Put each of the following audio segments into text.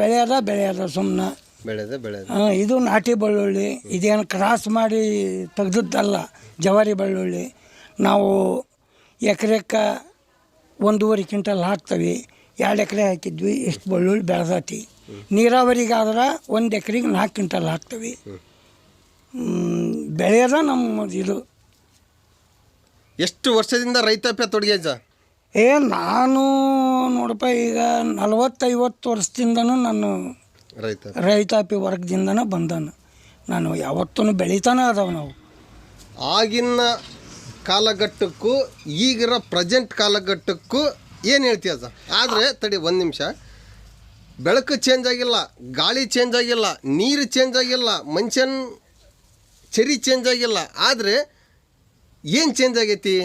ಬೆಳೆಯದ ಬೆಳೆಯದ ಸುಮ್ಮನೆ ಬೆಳೆದ ಬೆಳೆದ. ಇದು ನಾಟಿ ಬೆಳ್ಳುಳ್ಳಿ ಇದೇನು ಕ್ರಾಸ್ ಮಾಡಿ ತೆಗ್ದದ್ದಲ್ಲ ಜವಾರಿ ಬೆಳ್ಳುಳ್ಳಿ ನಾವು ಎಕರೆಕ್ಕೆ ಒಂದೂವರೆ ಕ್ವಿಂಟಲ್ ಹಾಕ್ತೀವಿ ಎರಡು ಎಕರೆ ಹಾಕಿದ್ವಿ ಇಷ್ಟು ಬೆಳ್ಳುಳ್ಳಿ ಬೆಳೆದತಿ. ನೀರಾವರಿಗಾದ್ರೆ ಒಂದು ಎಕರೆಗೆ ನಾಲ್ಕು ಕ್ವಿಂಟಲ್ ಹಾಕ್ತೀವಿ. ಬೆಳೆಯದ ಬೆಳೆಯೋದ ನಮ್ಮ ಇದು. ಎಷ್ಟು ವರ್ಷದಿಂದ ರೈತಾಪಿ ತೊಡಗಿ ಏ ನಾನು ನೋಡಪ್ಪ ಈಗ ನಲವತ್ತೈವತ್ತು ವರ್ಷದಿಂದನೂ ನಾನು ರೈತ. ರೈತಾಪಿ ವರ್ಗದಿಂದನೇ ಬಂದಾನು ನಾನು ಯಾವತ್ತೂ ಬೆಳೀತಾನೆ ಅದಾವ ನಾವು. ಆಗಿನ ಕಾಲಘಟ್ಟಕ್ಕೂ ಈಗಿರೋ ಪ್ರೆಸೆಂಟ್ ಕಾಲಘಟ್ಟಕ್ಕೂ ಏನು ಹೇಳ್ತೀಯ ಸರ್? ಆದರೆ ತಡಿ ಒಂದು ನಿಮಿಷ. ಬೆಳಕು ಚೇಂಜ್ ಆಗಿಲ್ಲ ಗಾಳಿ ಚೇಂಜ್ ಆಗಿಲ್ಲ ನೀರು ಚೇಂಜ್ ಆಗಿಲ್ಲ ಮನುಷ್ಯನ ಚರಿ ಚೇಂಜ್ ಆಗಿಲ್ಲ. ಆದರೆ ಏನು ಚೇಂಜ್ ಆಗೈತಿ?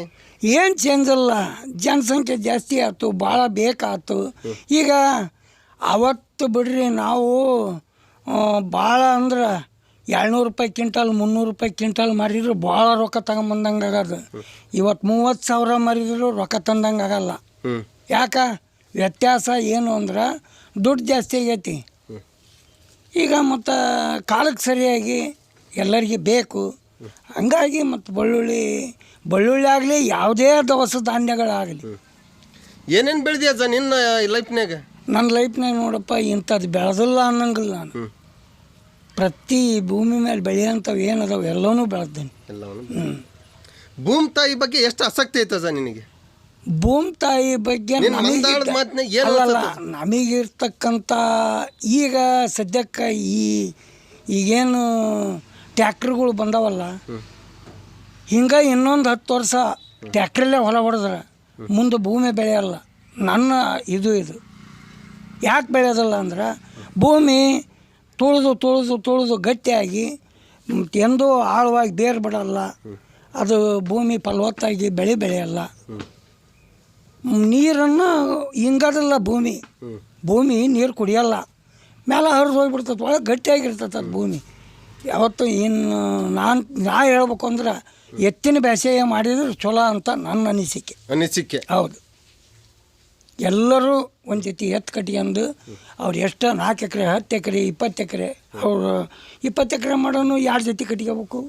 ಏನು ಚೇಂಜ್ ಇಲ್ಲ ಜನಸಂಖ್ಯೆ ಜಾಸ್ತಿ ಆಯ್ತು, ಭಾಳ ಬೇಕಾಯ್ತು. ಈಗ ಅವತ್ತು ಬಿಡ್ರಿ ನಾವು ಭಾಳ ಅಂದ್ರೆ ಏಳ್ನೂರು ರೂಪಾಯಿ ಕ್ವಿಂಟಲ್, ಮುನ್ನೂರು ರೂಪಾಯಿ ಕ್ವಿಂಟಲ್ ಮಾರಿದ್ರು ಭಾಳ ರೊಕ್ಕ ತಗೊಂಬಂದಂಗೆ ಆಗದು. ಇವತ್ತು ಮೂವತ್ತು ಸಾವಿರ ಮಾರಿದ್ರು ರೊಕ್ಕ ತಂದಂಗೆ ಆಗಲ್ಲ. ಯಾಕೆ? ವ್ಯತ್ಯಾಸ ಏನು ಅಂದ್ರೆ ದುಡ್ಡು ಜಾಸ್ತಿ ಆಗೈತಿ. ಈಗ ಮತ್ತು ಕಾಲಕ್ಕೆ ಸರಿಯಾಗಿ ಎಲ್ಲರಿಗೆ ಬೇಕು. ಹಂಗಾಗಿ ಮತ್ತು ಬೆಳ್ಳುಳ್ಳಿ ಬೆಳ್ಳುಳ್ಳಿ ಆಗಲಿ ಯಾವುದೇ ದವಸ ಧಾನ್ಯಗಳಾಗಲಿ. ಏನೇನು ಬೆಳೆದಿ ಸರ್ ನಿನ್ನ ಲೈಫ್ನಾಗ ನನ್ನ ಲೈಫ್ನಾಗ ನೋಡಪ್ಪ ಇಂಥದ್ದು ಬೆಳೆದಿಲ್ಲ ಅನ್ನಂಗಿಲ್ಲ ನಾನು. ಪ್ರತಿ ಭೂಮಿ ಮೇಲೆ ಬೆಳೆಯೋಂಥವು ಏನದಾವೆ ಎಲ್ಲವೂ ಬೆಳೆದೇನೆ. ಹ್ಞೂ ಭೂಮಿ ತಾಯಿ ಬಗ್ಗೆ ಎಷ್ಟು ಆಸಕ್ತಿ ಐತೆ ಸರ್ ನಿನಗೆ? ಭೂಮಿ ತಾಯಿ ಬಗ್ಗೆ ಅಲ್ಲಲ್ಲ ನಮಗಿರ್ತಕ್ಕಂಥ ಈಗ ಸದ್ಯಕ್ಕೆ ಈ ಈಗೇನು ಟ್ಯಾಕ್ಟ್ರುಗಳು ಬಂದವಲ್ಲ. ಹಿಂಗೆ ಇನ್ನೊಂದು ಹತ್ತು ವರ್ಷ ಟ್ಯಾಕ್ಟ್ರಲ್ಲೇ ಹೊಲ ಹೊಡೆದ್ರೆ ಮುಂದೆ ಭೂಮಿ ಬೆಳೆಯಲ್ಲ. ನನ್ನ ಇದು ಇದು. ಯಾಕೆ ಬೆಳೆಯೋದಿಲ್ಲ ಅಂದ್ರೆ ಭೂಮಿ ತುಳಿದು ತುಳಿದು ತುಳಿದು ಗಟ್ಟಿಯಾಗಿ ಎಂದೂ ಆಳವಾಗಿ ಬೇರು ಬಿಡಲ್ಲ. ಅದು ಭೂಮಿ ಫಲವತ್ತಾಗಿ ಬೆಳೆ ಬೆಳೆಯಲ್ಲ. ನೀರನ್ನು ಹಿಂಗದಲ್ಲ ಭೂಮಿ. ಭೂಮಿ ನೀರು ಕುಡಿಯಲ್ಲ. ಮೇಲೆ ಹರಿದು ಹೋಗ್ಬಿಡ್ತದೆ ಒಳಗೆ ಗಟ್ಟಿಯಾಗಿರ್ತದೆ ಅದು ಭೂಮಿ. ಯಾವತ್ತು ಇನ್ನು ನಾನು ನಾ ಹೇಳ್ಬೇಕು ಅಂದ್ರೆ ಎತ್ತಿನ ಬೇಸಾಯ ಮಾಡಿದ್ರೆ ಚಲೋ ಅಂತ ನನ್ನ ಅನಿಸಿಕೆ. ಅನಿಸಿಕೆ. ಹೌದು. ಎಲ್ಲರೂ ಒಂದು ಜೊತೆ ಎತ್ತು ಕಟ್ಕೊಂಡು ಅವ್ರು ಎಷ್ಟು ನಾಲ್ಕು ಎಕರೆ ಹತ್ತು ಎಕರೆ ಇಪ್ಪತ್ತು ಎಕರೆ ಅವರು ಇಪ್ಪತ್ತು ಎಕರೆ ಮಾಡೋನು ಎರಡು ಜೊತೆ ಕಟ್ಕೋಬೇಕು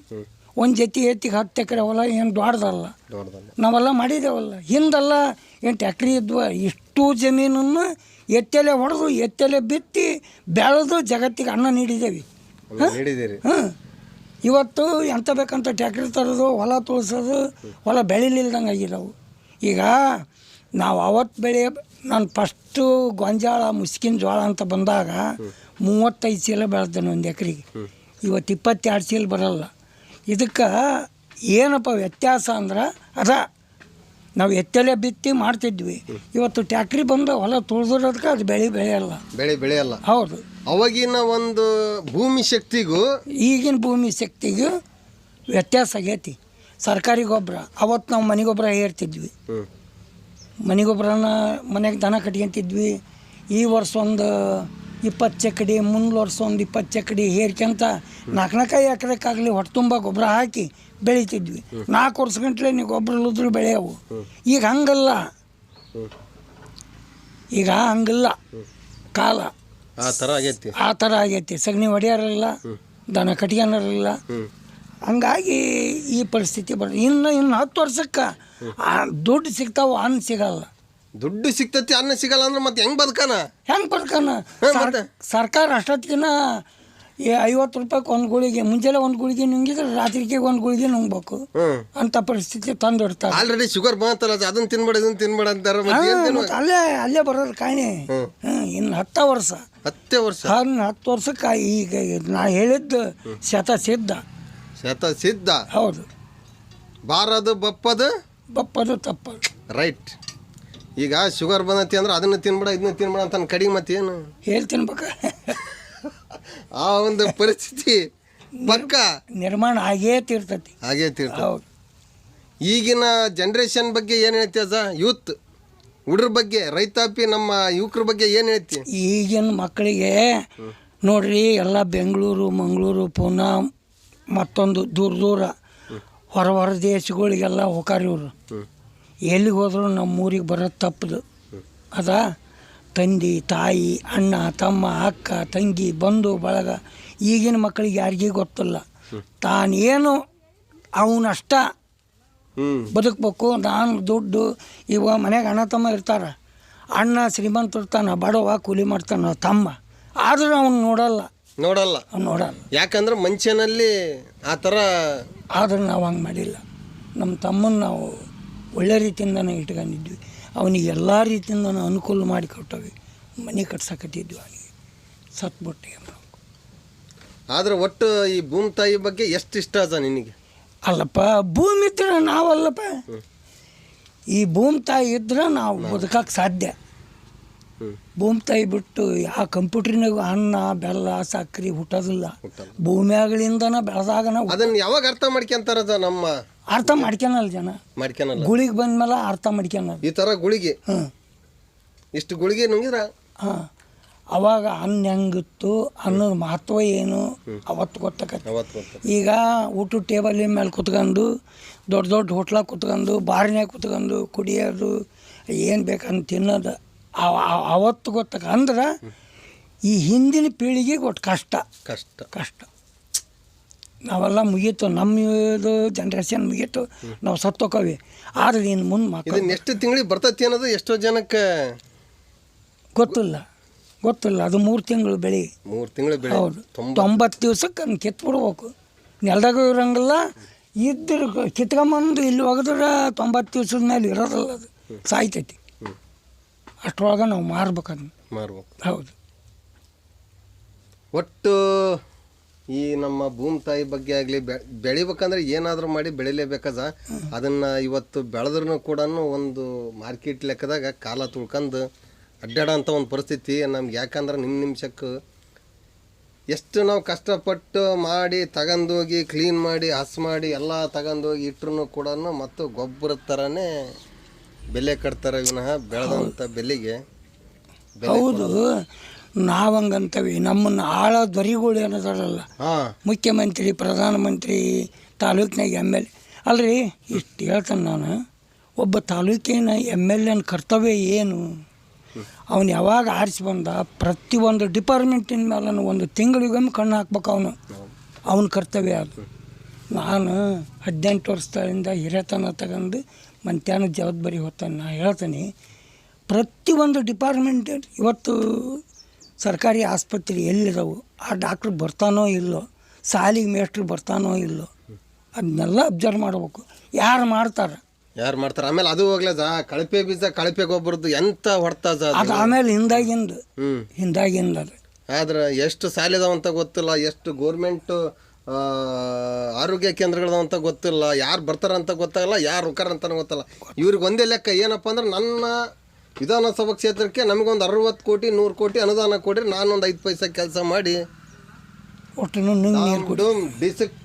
ಒಂದು ಜೊತೆ ಎತ್ತಿಗೆ ಹತ್ತು ಎಕರೆ ಹೊಲ ಏನು ದೊಡ್ಡದಲ್ಲ. ದೊಡ್ಡದಲ್ಲ. ನಾವೆಲ್ಲ ಮಾಡಿದ್ದೇವಲ್ಲ ಹಿಂದೆಲ್ಲ ಏನು ಟ್ಯಾಕ್ಟ್ರಿ ಇದ್ವ ಇಷ್ಟು ಜಮೀನನ್ನು ಎತ್ತಲೆ ಹೊಡೆದು ಎತ್ತಲೆ ಬಿತ್ತಿ ಬೆಳೆದು ಜಗತ್ತಿಗೆ ಅನ್ನ ನೀಡಿದ್ದೇವೆ ನೀಡಿದ್ದೀರಿ ಹಾಂ? ಇವತ್ತು ಎಂತ ಬೇಕಂತ ಟ್ಯಾಕ್ಟ್ರಿ ತರೋದು ಹೊಲ ತುಳ್ಸೋದು ಹೊಲ ಬೆಳಿಲಿಲ್ದಂಗೆ ಆಗಿರೋವು ಈಗ ನಾವು ಅವತ್ತು ಬೆಳೆ ನಾನು ಫಸ್ಟು ಗೊಂಜಾಳ ಮುಸ್ಕಿನ ಜೋಳ ಅಂತ ಬಂದಾಗ ಮೂವತ್ತೈದು ಚೀಲ ಬೆಳೆದೇನೆ ಒಂದು ಎಕರೆಗೆ. ಇವತ್ತು ಇಪ್ಪತ್ತೆರಡು ಚೀಲ ಬರಲ್ಲ. ಇದಕ್ಕೆ ಏನಪ್ಪ ವ್ಯತ್ಯಾಸ ಅಂದ್ರೆ ಅದ ನಾವು ಎತ್ತಲೆ ಬಿತ್ತಿ ಮಾಡ್ತಿದ್ವಿ. ಇವತ್ತು ಟ್ಯಾಕ್ಟ್ರಿ ಬಂದು ಹೊಲ ತುಳಿದಿರೋದಕ್ಕೆ ಅದು ಬೆಳೆ ಬೆಳೆಯಲ್ಲ. ಬೆಳೆ ಬೆಳೆಯಲ್ಲ. ಹೌದು. ಅವಾಗಿನ ಒಂದು ಭೂಮಿ ಶಕ್ತಿಗೂ ಈಗಿನ ಭೂಮಿ ಶಕ್ತಿಗೂ ವ್ಯತ್ಯಾಸ ಆಗೈತಿ. ಸರ್ಕಾರಿ ಗೊಬ್ಬರ ಅವತ್ತು ನಾವು ಮನೆ ಗೊಬ್ಬರ ಹೇರ್ತಿದ್ವಿ ಮನೆ ಗೊಬ್ಬರನ ಮನೆಗೆ ದನ ಕಟ್ಕೊಂತಿದ್ವಿ. ಈ ವರ್ಷ ಒಂದು ಇಪ್ಪತ್ತು ಚಕ್ಕಡಿ ಮುಂದೆ ವರ್ಷ ಒಂದು ಇಪ್ಪತ್ತು ಚಕ್ಕಡಿ ಹೇರ್ಕೊಂತ ನಾಲ್ಕು ನಾಲ್ಕೈದು ಎಕರೆಕ್ಕಾಗಲಿ ಹೊಟ್ಟೆ ತುಂಬ ಗೊಬ್ಬರ ಹಾಕಿ ಬೆಳಿತಿದ್ವಿ. ನಾಲ್ಕು ವರ್ಷ ಗಂಟ್ಲೆ ನೀವು ಗೊಬ್ಬರ ಇಲ್ಲದ್ರು ಬೆಳೆಯವು. ಈಗ ಹಂಗಲ್ಲ. ಈಗ ಹಂಗಲ್ಲ. ಕಾಲ. ಆ ಥರ ಆಗೈತಿ. ಆ ಥರ ಆಗೈತಿ. ಸಗಣಿ ಹೊಡೆಯೋರಿಲ್ಲ ದನ ಕಟ್ಕೊಳೋರಿಲ್ಲ ಹ್ಞೂ ಹಂಗಾಗಿ ಈ ಪರಿಸ್ಥಿತಿ ಬರ್ ಇನ್ನು ಇನ್ನು ಹತ್ತು ವರ್ಷಕ್ಕೆ ದುಡ್ಡು ಸಿಗ್ತಾವ ಅನ್ನ ಸಿಗಲ್ಲ. ದುಡ್ಡು ಸಿಗ್ತತಿ ಅನ್ನ ಸಿಗಲ್ಲ ಅಂದ್ರೆ ಮತ್ತೆ ಹೆಂಗ್ ಬದುಕನ? ಹೆಂಗೆ ಬದುಕಣ ಮತ್ತೆ? ಸರ್ಕಾರ ಅಷ್ಟೊತ್ತಿಗಿನ ಐವತ್ತು ರೂಪಾಯಿಗೆ ಒಂದು ಗುಳಿಗೆ ಮುಂಜಾನೆ ಒಂದು ಗುಳಿಗೆ ನುಂಗಿದ್ರೆ ರಾತ್ರಿಗೆ ಒಂದು ಗುಳಿಗೆ ನುಂಗ್ಬೇಕು. ಅಂತ ಪರಿಸ್ಥಿತಿ ತಂದು ಇಡ್ತಾರೆ ಆಲ್ರೆಡಿ ಶುಗರ್ ಬಂತಲ್ಲ ಅದು ಅದನ್ನ ತಿನ್ಬೇಡ ಇದನ್ನ ತಿನ್ಬೇಡ ಅಂತಾರೆ ಅಲ್ಲೇ ಅಲ್ಲೇ ಬರೋದು ಕಾಣಿ. ಇನ್ನು ಹತ್ತು ವರ್ಷ. ಹತ್ತೇ ವರ್ಷ? ಹತ್ತು ವರ್ಷಕ್ಕೆ ಈಗ ನಾ ಹೇಳಿದ್ದು ಶತ ಸಿದ್ಧ. ಶತ ಸಿದ್ಧ? ಹೌದು. ಬಾರದು ಬಪ್ಪದು? ಬಪ್ಪದು ತಪ್ಪದು. ರೈಟ್. ಈಗ ಶುಗರ್ ಬಂದತಿ ಅಂದ್ರೆ ಅದನ್ನ ತಿನ್ಬೇಡ ಇದನ್ನ ತಿನ್ಬೇಡ ಅಂತ ಕಡಿಮೆ ಮತ್ತೆ ಏನು ಹೇಳಿ ತಿನ್ಬೇಕ ಆ ಒಂದು ಪರಿಸ್ಥಿತಿ ಪಕ್ಕ. ನಿರ್ಮಾಣ ಆಗೇ ತೀರ್ತತಿ ಹಾಗೇ ತೀರ್ತ ಹೌದು. ಈಗಿನ ಜನ್ರೇಷನ್ ಬಗ್ಗೆ ಏನು ಹೇಳ್ತೀಯ ಯೂತ್ ಹುಡ್ರ ಬಗ್ಗೆ ರೈತಾಪಿ ನಮ್ಮ ಯುವಕರ ಬಗ್ಗೆ ಏನು ಹೇಳ್ತಿ? ಈಗಿನ ಮಕ್ಕಳಿಗೆ ನೋಡ್ರಿ, ಎಲ್ಲ ಬೆಂಗಳೂರು, ಮಂಗಳೂರು, ಪೂನಾ, ಮತ್ತೊಂದು ದೂರ ದೂರ ಹೊರ ಹೊರ ದೇಶಗಳಿಗೆಲ್ಲ ಹೋಗಾರ ಇವರು. ಎಲ್ಲಿಗೆ ಹೋದ್ರು ನಮ್ಮ ಊರಿಗೆ ಬರೋದು ತಪ್ಪದು. ಅದ? ತಂದೆ, ತಾಯಿ, ಅಣ್ಣ, ತಮ್ಮ, ಅಕ್ಕ, ತಂಗಿ, ಬಂಧು, ಬಳಗ, ಈಗಿನ ಮಕ್ಕಳಿಗೆ ಯಾರಿಗೂ ಗೊತ್ತಿಲ್ಲ. ತಾನೇನು ಅವನಷ್ಟ ಬದುಕಬೇಕು ನಾನು ದುಡ್ಡು ಇವಾಗ ಮನೆಗೆ ಅಣ್ಣ ತಮ್ಮ ಇರ್ತಾರೆ. ಅಣ್ಣ ಶ್ರೀಮಂತ ಇರ್ತಾನೆ ಬಡವ ಕೂಲಿ ಮಾಡ್ತಾನೆ ತಮ್ಮ. ಆದರೂ ಅವನು ನೋಡಲ್ಲ. ನೋಡಲ್ಲ. ಅವ್ನು ನೋಡಲ್ಲ. ಯಾಕಂದ್ರೆ ಮನುಷ್ಯನಲ್ಲಿ ಆ ಥರ ಆದ್ರೆ ನಾವು ಹಂಗೆ ಮಾಡಿಲ್ಲ. ನಮ್ಮ ತಮ್ಮನ್ನ ನಾವು ಒಳ್ಳೆ ರೀತಿಯಿಂದನೇ ಇಟ್ಕೊಂಡಿದ್ವಿ. ಅವನಿಗೆ ಎಲ್ಲ ರೀತಿಯಿಂದ ಅನುಕೂಲ ಮಾಡಿ ಕೊಟ್ಟವಿ. ಮನೆ ಕಟ್ಸಕತ್ತಿದ್ವಿ ಅವನಿಗೆ. ಸತ್ಬಿಟ್ಟಿಗೆ ನಾವು. ಆದ್ರೆ ಒಟ್ಟು ಈ ಭೂಮಿ ತಾಯಿ ಬಗ್ಗೆ ಎಷ್ಟು ಇಷ್ಟ ಅದ ನಿನಗೆ? ಅಲ್ಲಪ್ಪ ಭೂಮಿ ಇದ್ರೆ ನಾವಲ್ಲಪ್ಪ. ಈ ಭೂಮಿ ತಾಯಿ ಇದ್ರೆ ನಾವು ಬದುಕಕ್ಕೆ ಸಾಧ್ಯ. ಭೂಮಿ ತಾಯಿ ಬಿಟ್ಟು ಯಾವ ಕಂಪ್ಯೂಟ್ರಿನಾಗ ಅನ್ನ ಬೆಲ್ಲ ಸಕ್ಕರೆ ಹುಟ್ಟೋದಿಲ್ಲ. ಭೂಮಿಯಾಗಳಿಂದನ ಬೆಳೆದಾಗ ನಾವು ಅದನ್ನ ಯಾವಾಗ ಅರ್ಥ ಮಾಡ್ಕೊಂತಾರ ನಮ್ಮ ಅರ್ಥ ಮಾಡ್ಕೊನಲ್ಲ ಜನ. ಮಾಡ್ಕೊನಲ್ಲ ಗುಳಿಗೆ ಬಂದ್ಮೇಲೆ ಅರ್ಥ ಮಾಡ್ಕೊನಲ್ಲ ಈ ಥರ ಗುಳಿಗೆ. ಹ್ಞೂ ಇಷ್ಟು ಗುಳಿಗೆ ನುಂಗಿದ್ರ ಹಾಂ. ಅವಾಗ ಅನ್ನ ಹೆಂಗಿತ್ತು ಅನ್ನೋದು ಮಹತ್ವ ಏನು? ಅವತ್ತು ಗೊತ್ತಾಗತ್ತೆ. ಈಗ ಊಟ ಟೇಬಲಿನ ಮೇಲೆ ಕುತ್ಕೊಂಡು ದೊಡ್ಡ ದೊಡ್ಡ ಹೋಟ್ಲಾಗ ಕುತ್ಕೊಂಡು ಬಾರ್ನ್ಯಾಗ ಕುತ್ಕೊಂಡು ಕುಡಿಯೋದು ಏನು ಬೇಕಂತ ತಿನ್ನೋದು ಅವ- ಅವ- ಅವತ್ತು ಗೊತ್ತಾಗ ಅಂದ್ರೆ ಈ ಹಿಂದಿನ ಪೀಳಿಗೆಗೆ ಒಟ್ಟು ಕಷ್ಟ. ಕಷ್ಟ. ಕಷ್ಟ. ನಾವೆಲ್ಲ ಮುಗೀತು ನಮ್ಮ ಇದು ಜನ್ರೇಷನ್ ಮುಗೀತು ನಾವು ಸತ್ತೋಕವಿ ಆದ್ರೆ ಇನ್ನು ಮುಂದೆ ಎಷ್ಟು ತಿಂಗಳಿಗೆ ಬರ್ತೈತಿ ಅನ್ನೋದು ಎಷ್ಟೋ ಜನಕ್ಕೆ ಗೊತ್ತಿಲ್ಲ. ಗೊತ್ತಿಲ್ಲ ಅದು ಮೂರು ತಿಂಗಳು ಬೆಳೆ. ಮೂರು ತಿಂಗಳು ಬೆಳೆ. ಹೌದು. ತೊಂಬ ತೊಂಬತ್ತು ದಿವ್ಸಕ್ಕೆ ಅದನ್ನ ಕಿತ್ಬಿಡ್ಬೇಕು. ನೆಲದಾಗ ಇರೋಂಗಿಲ್ಲ ಇದ್ರ ಕಿತ್ಕೊಂಬಂದು ಇಲ್ಲಿ ಒಗೆದ್ರೆ ತೊಂಬತ್ತು ದಿವ್ಸದ ಮೇಲೆ ಇರೋದಲ್ಲ ಅದು. ಸಾಯ್ತೈತಿ. ಅಷ್ಟರೊಳಗೆ ನಾವು ಮಾರ್ಬೇಕು ಅದನ್ನ. ಮಾರ್ಬೇಕು. ಹೌದು. ಒಟ್ಟು ಈ ನಮ್ಮ ಭೂಮಿ ತಾಯಿ ಬಗ್ಗೆ ಆಗಲಿ ಬೆಳಿಬೇಕಂದ್ರೆ ಏನಾದರೂ ಮಾಡಿ ಬೆಳಿಲೇಬೇಕದ. ಅದನ್ನು ಇವತ್ತು ಬೆಳೆದ್ರೂ ಕೂಡ ಒಂದು ಮಾರ್ಕೆಟ್ ಲೆಕ್ಕದಾಗ ಕಾಲ ತುಳ್ಕೊಂಡು ಅಡ್ಡಾಡೋಂಥ ಒಂದು ಪರಿಸ್ಥಿತಿ ನಮ್ಗೆ ಯಾಕಂದ್ರೆ ನಿಮ್ಮ ನಿಮಿಷಕ್ಕೆ ಎಷ್ಟು ನಾವು ಕಷ್ಟಪಟ್ಟು ಮಾಡಿ ತಗೊಂಡೋಗಿ ಕ್ಲೀನ್ ಮಾಡಿ ಹಸ್ ಮಾಡಿ ಎಲ್ಲ ತಗೊಂಡೋಗಿ ಇಟ್ರು ಕೂಡ ಮತ್ತು ಗೊಬ್ಬರ ಥರನೇ ಬೆಲೆ ಕಟ್ತಾರೆ ವಿನಃ ಬೆಳೆದಂಥ ಬೆಲೆಗೆ ಹೌದು. ನಾವು ಹಂಗಂತವಿ ನಮ್ಮನ್ನು ಆಳ ದೊರಿಗಳು ಏನದಲ್ಲ ಹಾಂ. ಮುಖ್ಯಮಂತ್ರಿ ಪ್ರಧಾನಮಂತ್ರಿ ತಾಲೂಕಿನಾಗ ಎಂ ಎಲ್ ಅಲ್ರಿ ಇಷ್ಟು ಹೇಳ್ತೇನೆ ನಾನು. ಒಬ್ಬ ತಾಲೂಕಿನ ಎಂ ಎಲ್ ಎನ ಕರ್ತವ್ಯ ಏನು? ಅವನು ಯಾವಾಗ ಆರಿಸಿ ಬಂದ, ಪ್ರತಿಯೊಂದು ಡಿಪಾರ್ಟ್ಮೆಂಟಿನ ಮೇಲೂ ಒಂದು ತಿಂಗಳಿಗೊಮ್ಮೆ ಕಣ್ಣು ಹಾಕ್ಬೇಕು ಅವನು. ಅವನ ಕರ್ತವ್ಯ ಅದು. ನಾನು ಹದಿನೆಂಟು ವರ್ಷದಿಂದ ಹಿರಿಯತನ ತಗೊಂಡು ಮಂತ್ಯಾನ ಜವಾಬ್ದಾರಿ ಹೊತ್ತಾನೆ. ನಾನು ಹೇಳ್ತೀನಿ, ಪ್ರತಿಯೊಂದು ಡಿಪಾರ್ಟ್ಮೆಂಟ್ ಇವತ್ತು ಸರ್ಕಾರಿ ಆಸ್ಪತ್ರೆ ಎಲ್ಲಿದಾವು? ಆ ಡಾಕ್ಟ್ರ್ ಬರ್ತಾನೋ ಇಲ್ಲೋ? ಸಾಲಿಗೆ ಮೇಸ್ಟ್ರು ಬರ್ತಾನೋ ಇಲ್ಲೋ? ಅದನ್ನೆಲ್ಲ ಅಬ್ಸರ್ವ್ ಮಾಡ್ಬೇಕು. ಯಾರು ಮಾಡ್ತಾರೆ? ಯಾರು ಮಾಡ್ತಾರೆ? ಆಮೇಲೆ ಅದು ಹೋಗ್ಲದ ಕಳಪೆ ಬೀಜ ಕಳಪೆ ಗೊಬ್ಬರದ್ದು ಎಂತ ಹೊಡ್ತದ ಅದು? ಆಮೇಲೆ ಹಿಂದಾಗಿಂದ. ಹ್ಮ್. ಹಿಂದಾಗಿಂದ ಅದು. ಆದ್ರೆ ಎಷ್ಟು ಸಾಲಿದಾವ ಅಂತ ಗೊತ್ತಿಲ್ಲ ಎಷ್ಟು ಗೋರ್ಮೆಂಟ್ ಆರೋಗ್ಯ ಕೇಂದ್ರಗಳದಾವ ಅಂತ ಗೊತ್ತಿಲ್ಲ ಯಾರು ಬರ್ತಾರ ಅಂತ ಗೊತ್ತಾಗಲ್ಲ ಯಾರು ಅಂತ ಗೊತ್ತಲ್ಲ ಇವ್ರಿಗೆ ಒಂದೇ ಲೆಕ್ಕ ಏನಪ್ಪ ಅಂದ್ರೆ ನನ್ನ ವಿಧಾನಸಭಾ ಕ್ಷೇತ್ರಕ್ಕೆ ನಮಗೊಂದು ಅರವತ್ತು ಕೋಟಿ ನೂರು ಕೋಟಿ ಅನುದಾನ ಕೊಡ್ರಿ ನಾನೊಂದು ಐದು ಪೈಸೆ ಕೆಲಸ ಮಾಡಿ. ಒಟ್ಟು ಡಿಸಕ್